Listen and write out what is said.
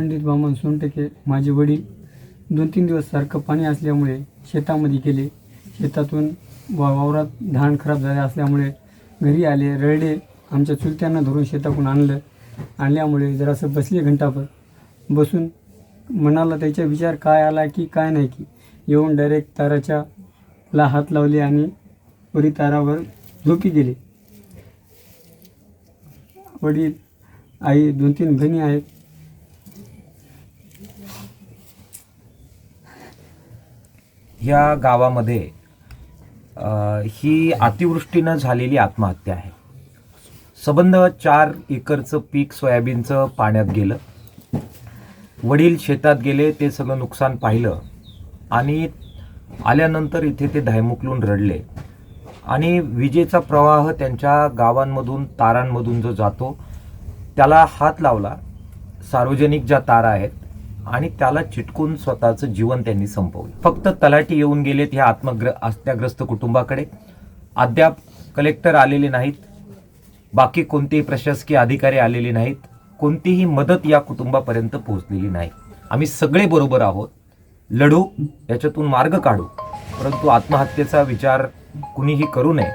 पंडित बामन सोनटके माझे वडील दोन तीन दिवस सारखं पाणी असल्यामुळे शेतामध्ये गेले. शेतातून वा वावरात धान खराब झाले असल्यामुळे घरी आले रडले. आमच्या चुलत्यांना धरून शेतातून आणलं. आणल्यामुळे जरासं बसले घंटाभर. बसून मनाला त्याचा विचार काय आला की काय नाही की? येऊन डायरेक्ट ताराच्या ला हात लावले आणि वरी तारावर झोपी गेले. वडील आई दोन तीन बहिणी आहेत. ह्या गावामध्ये ही अतिवृष्टीनं झालेली आत्महत्या आहे. सबंध चार एकरचं पीक सोयाबीनचं पाण्यात गेलं. वडील शेतात गेले ते सगळं नुकसान पाहिलं. आणि आल्यानंतर इथे ते धायमुकलून रडले. आणि विजेचा प्रवाह त्यांच्या गावांमधून तारांमधून जो जातो त्याला हात लावला. सार्वजनिक ज्या तारा आहेत आणि त्याला चिटकून स्वतःचं जीवन त्यांनी संपवलं. फक्त तलाठी येऊन गेलेत ह्या आत्मग्र आत्याग्रस्त कुटुंबाकडे. अद्याप कलेक्टर आलेले नाहीत. बाकी कोणतेही प्रशासकीय अधिकारी आलेले नाहीत. कोणतीही मदत या कुटुंबापर्यंत पोहोचलेली नाही. आम्ही सगळे बरोबर आहोत. लढू याच्यातून मार्ग काढू. परंतु आत्महत्येचा विचार कुणीही करू नये.